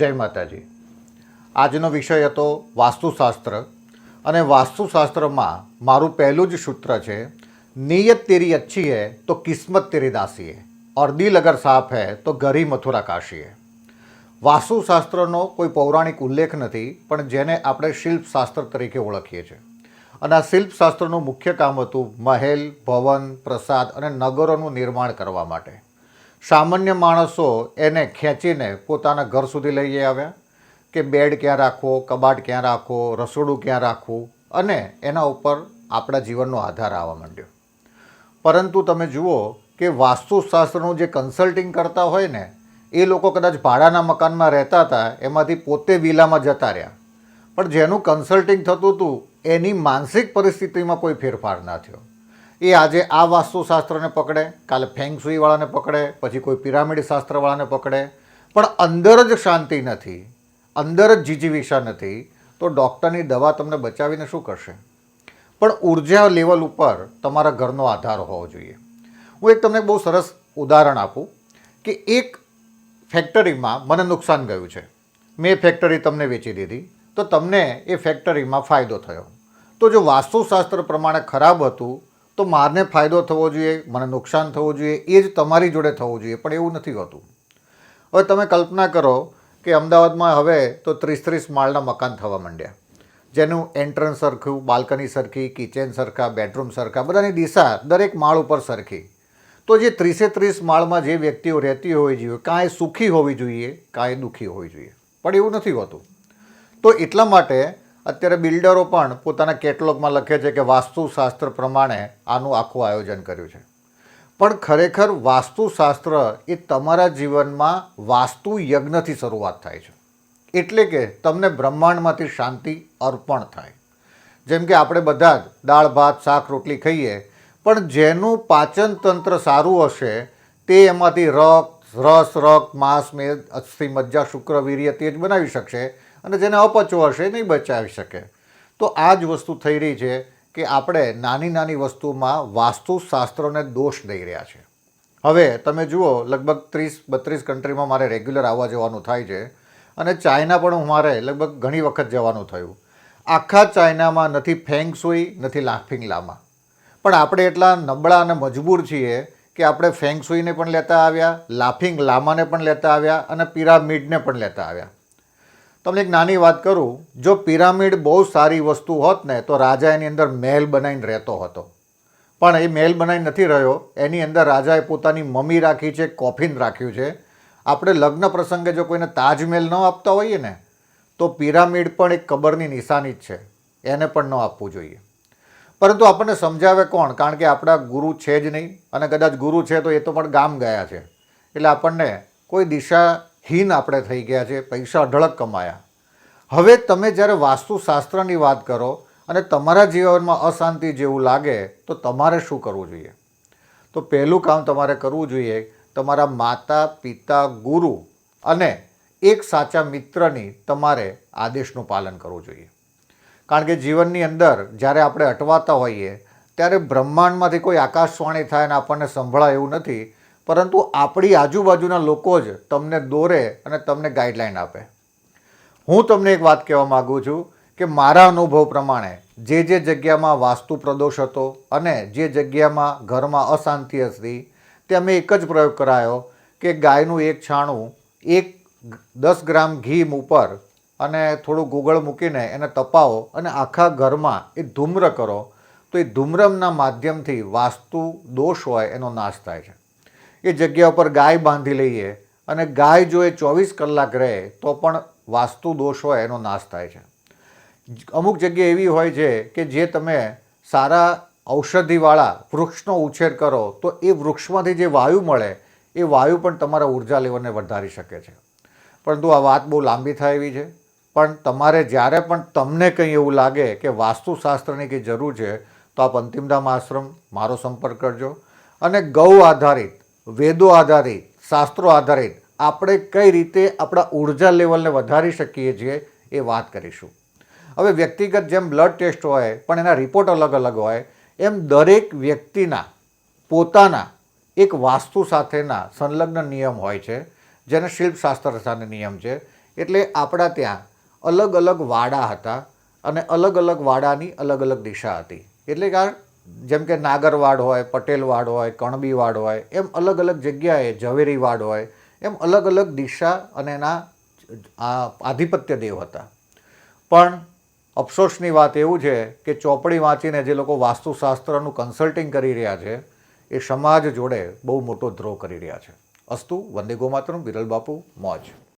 જય માતાજી. આજનો વિષય હતો વાસ્તુશાસ્ત્ર અને વાસ્તુશાસ્ત્રમાં મારું પહેલું જ સૂત્ર છે, નિયત તેરી અચ્છી હે તો કિસ્મત તેરી દાસી હે ઓર દિલ અગર સાફ હે તો ઘરી મથુરા કાશી હે વાસ્તુશાસ્ત્રનો કોઈ પૌરાણિક ઉલ્લેખ નથી, પણ જેને આપણે શિલ્પશાસ્ત્ર તરીકે ઓળખીએ છીએ. અને આ શિલ્પશાસ્ત્રનું મુખ્ય કામ હતું મહેલ, ભવન, પ્રસાદ અને નગરોનું નિર્માણ કરવા માટે. સામાન્ય માણસો એને ખેંચીને પોતાના ઘર સુધી લઈ આવ્યા કે બેડ ક્યાં રાખવો, કબાટ ક્યાં રાખવો, રસોડું ક્યાં રાખવું અને એના ઉપર આપણા જીવનનો આધાર આવવા માંડ્યો. પરંતુ તમે જુઓ કે વાસ્તુશાસ્ત્રનું જે કન્સલ્ટિંગ કરતા હોય ને, એ લોકો કદાચ ભાડાના મકાનમાં રહેતા હતા, એમાંથી પોતે વિલામાં જતા રહ્યા. પણ જેનું કન્સલ્ટિંગ થતું હતું, એની માનસિક પરિસ્થિતિમાં કોઈ ફેરફાર ના થયો. એ આજે આ વાસ્તુશાસ્ત્રને પકડે, કાલે ફેંગસુઈવાળાને પકડે, પછી કોઈ પિરામિડ શાસ્ત્રવાળાને પકડે. પણ અંદર જ શાંતિ નથી, અંદર જ જીજીવિષા નથી, તો ડૉક્ટરની દવા તમને બચાવીને શું કરશે? પણ ઊર્જા લેવલ ઉપર તમારા ઘરનો આધાર હોવો જોઈએ. હું એક તમને બહુ સરસ ઉદાહરણ આપું કે એક ફેક્ટરીમાં મને નુકસાન ગયું છે. મેં ફેક્ટરી તમને વેચી દીધી, તો તમને એ ફેક્ટરીમાં ફાયદો થયો. તો જો વાસ્તુશાસ્ત્ર પ્રમાણે ખરાબ હતું તો મારને ફાયદો થવો જોઈએ, મને નુકસાન થવું જોઈએ, એ જ તમારી જોડે થવું જોઈએ, પણ એવું નથી હોતું. હવે તમે કલ્પના કરો કે અમદાવાદમાં હવે તો ત્રીસ ત્રીસ માળના મકાન થવા માંડ્યા. જેનું એન્ટ્રન્સ સરખું, બાલ્કની સરખી, કિચન સરખા, બેડરૂમ સરખા, બધાની દિશા દરેક માળ ઉપર સરખી. તો જે ત્રીસે ત્રીસ માળમાં જે વ્યક્તિઓ રહેતી હોવી જોઈએ કાંઈ સુખી હોવી જોઈએ, કાંઈ દુઃખી હોવી જોઈએ. પણ એવું નથી હોતું. તો એટલા માટે અત્યારે બિલ્ડરો પણ પોતાના કેટલોગમાં લખે છે કે વાસ્તુશાસ્ત્ર પ્રમાણે આનું આખું આયોજન કર્યું છે. પણ ખરેખર વાસ્તુશાસ્ત્ર એ તમારા જીવનમાં વાસ્તુ યજ્ઞથી શરૂઆત થાય છે. એટલે કે તમને બ્રહ્માંડમાંથી શાંતિ અર્પણ થાય. જેમ કે આપણે બધા જ દાળ, ભાત, શાક, રોટલી ખાઈએ, પણ જેનું પાચન તંત્ર સારું હશે તે એમાંથી રક્ત રસ રક માંસ, મેદ, અસ્થિ, મજ્જા, શુક્ર, વીર્ય તેજ બનાવી શકશે અને જેને અપચો હશે નહીં બચાવી શકે. તો આ જ વસ્તુ થઈ રહી છે કે આપણે નાની નાની વસ્તુમાં વાસ્તુશાસ્ત્રોને દોષ દઈ રહ્યા છે. હવે તમે જુઓ, લગભગ ત્રીસ, બત્રીસ કન્ટ્રીમાં મારે રેગ્યુલર આવવા જવાનું થાય છે અને ચાઇના પણ મારે લગભગ ઘણી વખત જવાનું થયું. આખા ચાઇનામાં નથી ફેંગ સુઈ નથી લાફિંગ લામા. પણ આપણે એટલા નબળા અને મજબૂર છીએ કે આપણે ફેંગસુઈને પણ લેતા આવ્યા, લાફિંગ લામાને પણ લેતા આવ્યા અને પિરામિડને પણ લેતા આવ્યા. તમને એક નાની વાત કરું, જો પિરામિડ બહુ સારી વસ્તુ હોત ને, તો રાજા એની અંદર મહેલ બનાવીને રહેતો હતો. પણ એ મહેલ બનાવી નથી રહ્યો, એની અંદર રાજાએ પોતાની મમ્મી રાખી છે, કોફિન રાખ્યું છે. આપણે લગ્ન પ્રસંગે જો કોઈને તાજમહેલ ન આપતા હોઈએ ને, તો પિરામિડ પણ એક કબરની નિશાની જ છે. એને પણ ન આપવું જોઈએ. પરંતુ આપણને સમજાવે કોણ? કારણ કે આપણા ગુરુ છે જ નહીં અને કદાચ ગુરુ છે તો એ તો પણ ગામ ગયા છે. એટલે આપણને કોઈ દિશાહીન આપણે થઈ ગયા છે, પૈસા અઢળક કમાયા. હવે તમે જ્યારે વાસ્તુશાસ્ત્રની વાત કરો અને તમારા જીવનમાં અશાંતિ જેવું લાગે તો તમારે શું કરવું જોઈએ? તો પહેલું કામ તમારે કરવું જોઈએ, તમારા માતા, પિતા, ગુરુ અને એક સાચા મિત્રની તમારે આદેશનું પાલન કરવું જોઈએ. કારણ કે જીવનની અંદર જ્યારે આપણે અટવાતા હોઈએ, ત્યારે બ્રહ્માંડમાંથી કોઈ આકાશવાણી થાય અને આપણને સંભળાય એવું નથી. પરંતુ આપણી આજુબાજુના લોકો જ તમને દોરે અને તમને ગાઈડલાઈન આપે. હું તમને એક વાત કહેવા માગું છું કે મારા અનુભવ પ્રમાણે જે જે જગ્યામાં વાસ્તુ પ્રદોષ હતો અને જે જગ્યામાં ઘરમાં અશાંતિ હતી, તે અમે એક જ પ્રયોગ કરાયો કે ગાયનું એક છાણું એક દસ ગ્રામ ઘી ઉપર અને થોડું ગૂગળ મૂકીને એને તપાવો અને આખા ઘરમાં એ ધૂમ્ર કરો, તો એ ધૂમ્રમના માધ્યમથી વાસ્તુ દોષ હોય એનો નાશ થાય છે. એ જગ્યા ઉપર ગાય બાંધી લઈએ અને ગાય જો એ ચોવીસ કલાક રહે, તો પણ વાસ્તુ દોષ હોય એનો નાશ થાય છે. અમુક જગ્યા એવી હોય છે કે જે તમે સારા ઔષધિવાળા વૃક્ષનો ઉછેર કરો, તો એ વૃક્ષમાંથી જે વાયુ મળે, એ વાયુ પણ તમારા ઊર્જા લેવલને વધારી શકે છે. પરંતુ આ વાત બહુ લાંબી થાય એવી છે. પણ તમારે જ્યારે પણ તમને કંઈ એવું લાગે કે વાસ્તુશાસ્ત્રની કંઈ જરૂર છે, તો આપ અંતિમધામ આશ્રમ મારો સંપર્ક કરજો. અને ગૌ આધારિત, વેદો આધારિત, શાસ્ત્રો આધારિત આપણે કઈ રીતે આપણા ઊર્જા લેવલને વધારી શકીએ છીએ એ વાત કરીશું. હવે વ્યક્તિગત જેમ બ્લડ ટેસ્ટ હોય, પણ એના રિપોર્ટ અલગ અલગ હોય, એમ દરેક વ્યક્તિના પોતાના એક વાસ્તુ સાથેના સંલગ્ન નિયમ હોય છે, જેને શિલ્પશાસ્ત્ર સાથે નિયમ છે. એટલે આપણા ત્યાં અલગ અલગ વાડા હતા અને અલગ અલગ વાડાની અલગ અલગ દિશા હતી. એટલે કે જેમ કે નાગરવાડ હોય, પટેલવાડ હોય, કણબીવાડ હોય, એમ અલગ અલગ જગ્યાએ ઝવેરીવાડ હોય, એમ અલગ અલગ દિશા અને એના આધિપત્ય દેવ હતા. પણ અફસોસની વાત એવું છે કે ચોપડી વાંચીને જે લોકો વાસ્તુશાસ્ત્રનું કન્સલ્ટિંગ કરી રહ્યા છે, એ સમાજ જોડે બહુ મોટો દ્રોહ કરી રહ્યા છે. અસ્તુ, વંદે ગોમાતરમ, વિરલ બાપુ, મોજ.